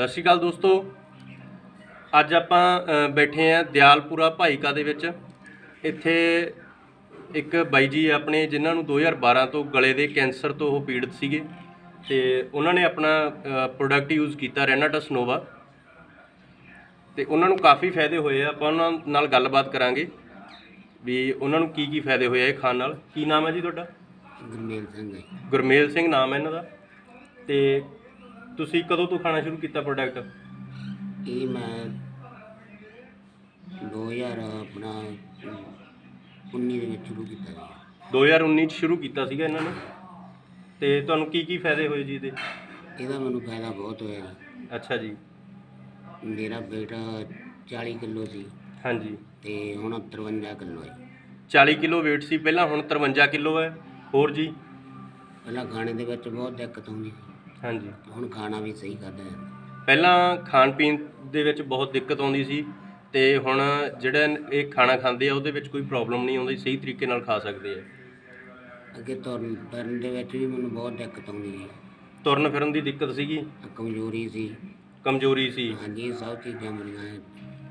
ਸਤਿ ਸ਼੍ਰੀ ਅਕਾਲ ਦੋਸਤੋ। ਅੱਜ ਆਪਾਂ ਬੈਠੇ ਆਂ ਦਿਆਲਪੁਰਾ ਭਾਈਕਾ ਦੇ ਵਿੱਚ। ਇੱਥੇ ਇੱਕ ਬਾਈ ਜੀ ਆਪਣੇ ਜਿਨ੍ਹਾਂ ਨੂੰ 2012 ਤੋਂ ਗਲੇ ਦੇ ਕੈਂਸਰ ਤੋਂ ਉਹ ਪੀੜਤ ਸੀਗੇ ਤੇ ਉਹਨਾਂ ਨੇ ਆਪਣਾ ਪ੍ਰੋਡਕਟ ਯੂਜ਼ ਕੀਤਾ ਰੈਨਾਟਸ ਨੋਵਾ। ਤੇ ਉਹਨਾਂ ਨੂੰ ਕਾਫੀ ਫਾਇਦੇ ਹੋਏ ਆ। ਆਪਾਂ ਉਹਨਾਂ ਨਾਲ ਗੱਲਬਾਤ ਕਰਾਂਗੇ ਵੀ ਉਹਨਾਂ ਨੂੰ ਕੀ ਕੀ ਫਾਇਦੇ ਹੋਏ ਆ ਇਹ ਖਾਣ ਨਾਲ। ਕੀ ਨਾਮ ਹੈ ਜੀ ਤੁਹਾਡਾ? ਗੁਰਮੇਲ ਸਿੰਘ ਗੁਰਮੇਲ ਸਿੰਘ ਨਾਮ ਹੈ ਇਹਨਾਂ ਦਾ। ਤੇ ਤੁਸੀਂ ਕਦੋਂ ਤੋਂ ਖਾਣਾ ਸ਼ੁਰੂ ਕੀਤਾ ਪ੍ਰੋਡਕਟ ਇਹ ਮੈਂ 2000 ਆਪਣਾ 19 ਦੇ ਵਿੱਚ ਸ਼ੁਰੂ ਕੀਤਾ ਸੀ 2019 ਚ ਸ਼ੁਰੂ ਕੀਤਾ ਸੀਗਾ ਇਹਨਾਂ ਨੇ? ਤੇ ਤੁਹਾਨੂੰ ਕੀ ਕੀ ਫਾਇਦੇ ਹੋਏ ਜੀ ਇਹਦੇ? ਇਹਦਾ ਮੈਨੂੰ ਫਾਇਦਾ ਬਹੁਤ ਹੋਇਆ। ਜੀ ਅੱਛਾ ਜੀ। ਮੇਰਾ ਬੇਟਾ 40 ਕਿਲੋ ਸੀ। ਹਾਂਜੀ। ਤੇ ਹੁਣ 53 ਕਿਲੋ ਹੈ। 40 ਕਿਲੋ weight ਸੀ। ਪਹਿਲਾਂ ਹੁਣ 53 ਕਿਲੋ ਹੈ। ਹੋਰ ਜੀ? ਪਹਿਲਾਂ ਖਾਣੇ ਦੇ ਵਿੱਚ ਬਹੁਤ ਦਿੱਕਤ ਆਉਂਦੀ ਸੀ। ਹਾਂਜੀ। ਹੁਣ ਖਾਣਾ ਵੀ ਸਹੀ ਖਾਦਾ ਜਾਂਦਾ ਪਹਿਲਾਂ ਖਾਣ ਪੀਣ ਦੇ ਵਿੱਚ ਬਹੁਤ ਦਿੱਕਤ ਆਉਂਦੀ ਸੀ ਤੇ ਹੁਣ ਜਿਹੜਾ ਇਹ ਖਾਣਾ ਖਾਂਦੇ ਆ ਉਹਦੇ ਵਿੱਚ ਕੋਈ ਪ੍ਰੋਬਲਮ ਨਹੀਂ ਆਉਂਦੀ ਸਹੀ ਤਰੀਕੇ ਨਾਲ ਖਾ ਸਕਦੇ ਆ। ਅੱਗੇ ਤੁਰਨ ਫਿਰਨ ਦੇ ਵਿੱਚ ਵੀ ਮੈਨੂੰ ਬਹੁਤ ਦਿੱਕਤ ਆਉਂਦੀ ਸੀ। ਤੁਰਨ ਫਿਰਨ ਦੀ ਦਿੱਕਤ ਸੀਗੀ? ਕਮਜ਼ੋਰੀ ਸੀ। ਕਮਜ਼ੋਰੀ ਸੀ। ਹਾਂਜੀ ਇਹ ਸਭ ਚੀਜ਼ਾਂ ਮੇਰੀਆਂ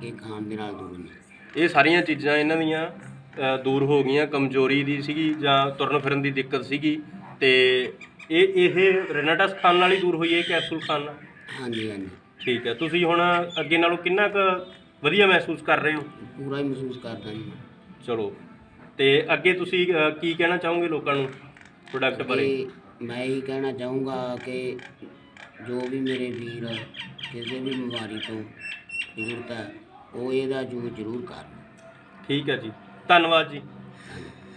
ਇਹ ਖਾਣ ਦੇ ਨਾਲ ਦੂਰ ਨੇ। ਇਹ ਸਾਰੀਆਂ ਚੀਜ਼ਾਂ ਇਹਨਾਂ ਦੀਆਂ ਅ, ਦੂਰ ਹੋ ਗਈਆਂ। ਕਮਜ਼ੋਰੀ ਦੀ ਸੀਗੀ ਜਾਂ ਤੁਰਨ ਫਿਰਨ ਦੀ ਦਿੱਕਤ ਸੀਗੀ ਤੇ ਇਹ ਇਹ ਰੈਨਾਟਸ ਖਾਣ ਨਾਲ ਹੀ ਦੂਰ ਹੋਈ ਹੈ ਕੈਪਸੂਲ ਖਾਣ ਨਾਲ? ਹਾਂਜੀ ਹਾਂਜੀ। ਠੀਕ ਹੈ ਤੁਸੀਂ ਹੁਣ ਅੱਗੇ ਨਾਲੋਂ ਕਿੰਨਾ ਕੁ ਵਧੀਆ ਮਹਿਸੂਸ ਕਰ ਰਹੇ ਹੋ? ਪੂਰਾ ਹੀ ਮਹਿਸੂਸ ਕਰਦਾ ਜੀ ਚਲੋ ਤੇ ਅੱਗੇ ਤੁਸੀਂ ਅ, ਕੀ ਕਹਿਣਾ ਚਾਹੋਗੇ ਲੋਕਾਂ ਨੂੰ ਪ੍ਰੋਡਕਟ ਬਾਰੇ? ਮੈਂ ਇਹ ਕਹਿਣਾ ਚਾਹੂੰਗਾ ਕਿ ਜੋ ਵੀ ਮੇਰੇ ਵੀਰ ਕਿਸੇ ਵੀ ਬਿਮਾਰੀ ਤੋਂ ਪੀੜਤ ਹੈ ਉਹ ਇਹਦਾ ਯੂਜ਼ ਜ਼ਰੂਰ ਕਰਨ ਠੀਕ ਹੈ ਜੀ। ਧੰਨਵਾਦ ਜੀ।